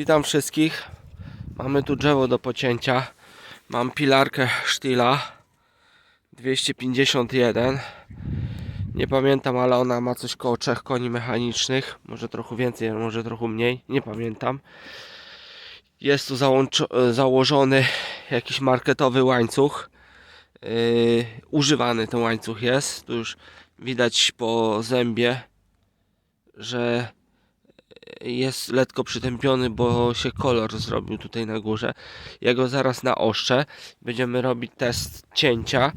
Witam wszystkich. Mamy tu drzewo do pocięcia. Mam pilarkę Stila 251. Nie pamiętam, ale ona ma coś koło 3 koni mechanicznych. Może trochę więcej, może trochę mniej. Nie pamiętam. Jest tu założony jakiś marketowy łańcuch. Yy, używany ten łańcuch jest. Tu już widać po zębie, że jest lekko przytępiony, bo się kolor zrobił tutaj na górze. Ja go zaraz naoszczę. Będziemy robić test cięcia.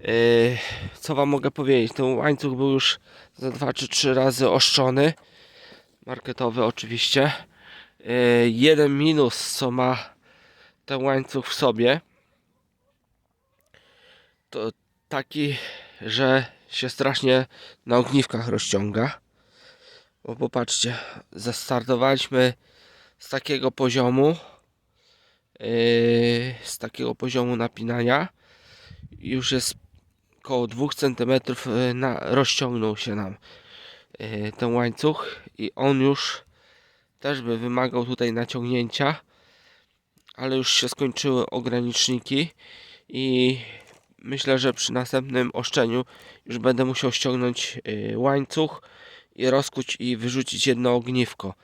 Yy, co Wam mogę powiedzieć? Ten łańcuch był już za dwa czy trzy razy oszczony. Marketowy oczywiście. Yy, jeden minus, co ma ten łańcuch w sobie, to taki, że się strasznie na ogniwkach rozciąga. Bo popatrzcie, zastartowaliśmy z takiego poziomu, yy, z takiego poziomu napinania. Już jest około 2 cm na, rozciągnął się nam yy, ten łańcuch i on już też by wymagał tutaj naciągnięcia, ale już się skończyły ograniczniki i myślę, że przy następnym oszczeniu już będę musiał ściągnąć yy, łańcuch i rozkuć i wyrzucić jedno ogniwko.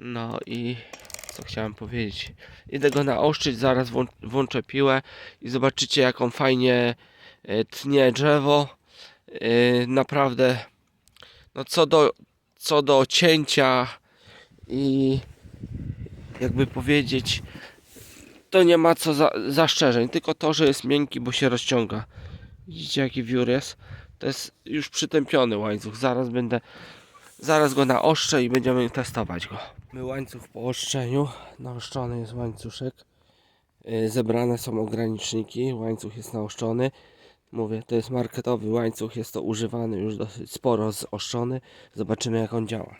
No i co chciałem powiedzieć. Idę go naoszczyć, zaraz włą- włączę piłę i zobaczycie jaką fajnie e, tnie drzewo. E, Naprawdę no co do, co do cięcia i jakby powiedzieć to nie ma co za, zastrzeżeń, tylko to, że jest miękki, bo się rozciąga. Widzicie jaki wiór jest? To jest już przytępiony łańcuch. Zaraz będę, zaraz go naoszczę i będziemy testować go. My łańcuch po oszczeniu, naoszczony jest łańcuszek. Yy, Zebrane są ograniczniki, łańcuch jest naoszczony. Mówię, to jest marketowy łańcuch, jest to używany już dosyć sporo zoszczony. Zobaczymy jak on działa.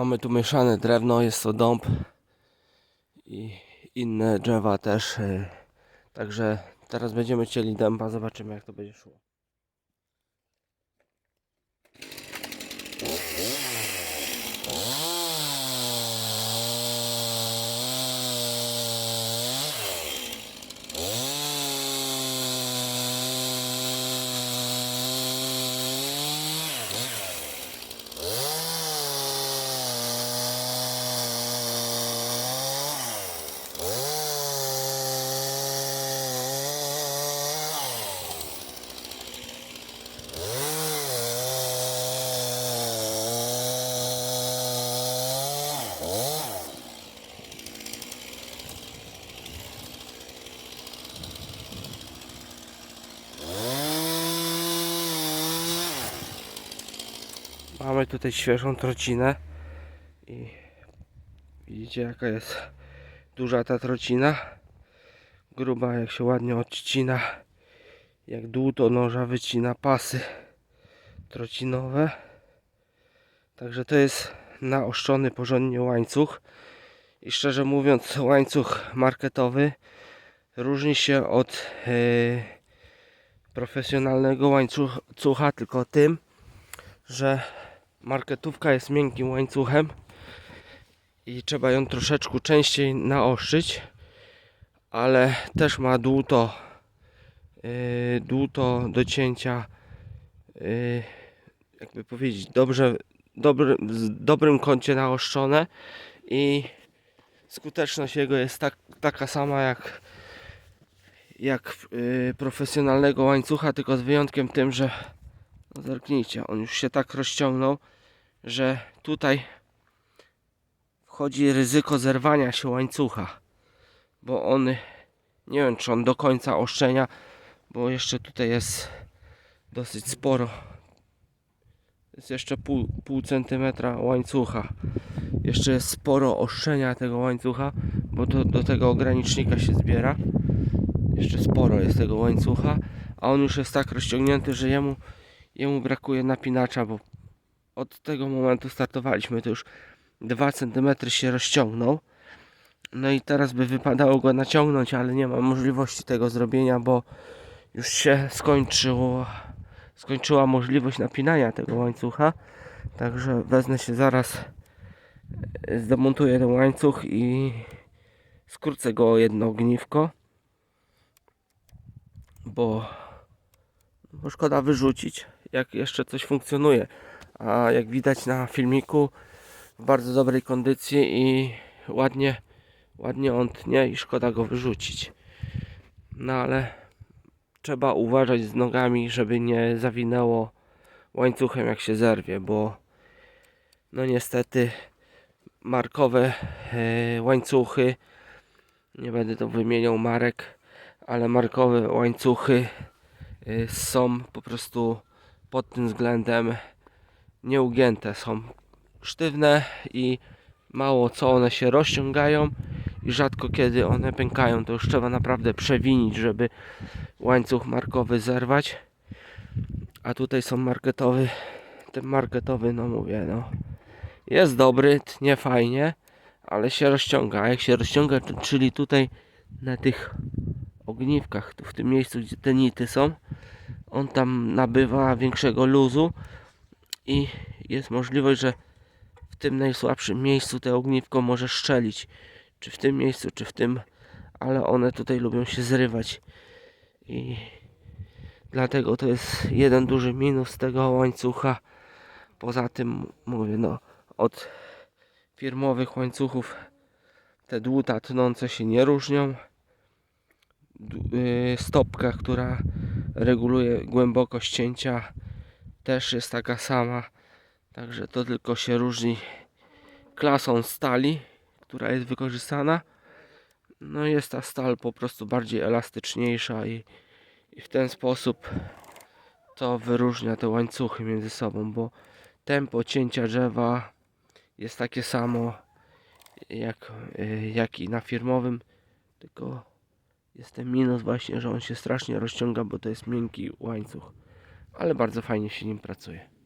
Mamy tu mieszane drewno, jest to dąb i inne drzewa też. y, Także teraz będziemy chcieli dęba, zobaczymy jak to będzie szło. Mamy tutaj świeżą trocinę i widzicie jaka jest duża ta trocina. Gruba jak się ładnie odcina. Jak dłuto noża wycina pasy trocinowe. Także to jest naoszczony porządnie łańcuch. I szczerze mówiąc łańcuch marketowy różni się od yy, profesjonalnego łańcucha tylko tym, że marketówka jest miękkim łańcuchem i trzeba ją troszeczkę częściej naostrzyć, ale też ma dłuto, yy, dłuto do cięcia, yy, jakby powiedzieć, dobrze, dobry, w dobrym kącie naoszczone i skuteczność jego jest tak, taka sama jak jak yy, profesjonalnego łańcucha, tylko z wyjątkiem tym, że zerknijcie, on już się tak rozciągnął, że tutaj wchodzi ryzyko zerwania się łańcucha, bo on, nie wiem czy on do końca oszczenia, bo jeszcze tutaj jest dosyć sporo, jest jeszcze pół, pół centymetra łańcucha Jeszcze jest sporo oszczenia tego łańcucha, bo to do tego ogranicznika się zbiera. Jeszcze sporo jest tego łańcucha, a on już jest tak rozciągnięty, że jemu, jemu brakuje napinacza, bo od tego momentu startowaliśmy, to już 2 cm się rozciągnął. No i teraz by wypadało go naciągnąć, ale nie ma możliwości tego zrobienia, bo już się skończyło, skończyła możliwość napinania tego łańcucha. Także wezmę się zaraz, e, zdemontuję ten łańcuch i skrócę go o jedno ogniwko, bo, bo szkoda wyrzucić, jak jeszcze coś funkcjonuje. A jak widać na filmiku, w bardzo dobrej kondycji i ładnie, ładnie on tnie i szkoda go wyrzucić. No ale trzeba uważać z nogami, żeby nie zawinęło łańcuchem jak się zerwie, bo no niestety markowe e, łańcuchy, nie będę tu wymieniał marek, ale markowe łańcuchy e, są po prostu pod tym względem nieugięte, są sztywne i mało co one się rozciągają i rzadko kiedy one pękają, to już trzeba naprawdę przewinić, żeby łańcuch markowy zerwać. A tutaj są marketowy, ten marketowy, no mówię, no jest dobry, tnie fajnie, ale się rozciąga. A jak się rozciąga, czyli tutaj na tych ogniwkach, tu w tym miejscu, gdzie te nity są, on tam nabywa większego luzu i jest możliwość, że w tym najsłabszym miejscu te ogniwko może szczelić. Czy w tym miejscu, czy w tym, ale one tutaj lubią się zrywać. I dlatego to jest jeden duży minus tego łańcucha. Poza tym mówię, no od firmowych łańcuchów te dłuta tnące się nie różnią. Yy, Stopka, która reguluje głębokość cięcia też jest taka sama. Także to tylko się różni klasą stali, która jest wykorzystana. No jest ta stal po prostu bardziej elastyczniejsza i, i w ten sposób to wyróżnia te łańcuchy między sobą, bo tempo cięcia drzewa jest takie samo jak, jak i na firmowym, tylko jest ten minus właśnie, że on się strasznie rozciąga, bo to jest miękki łańcuch, ale bardzo fajnie się nim pracuje.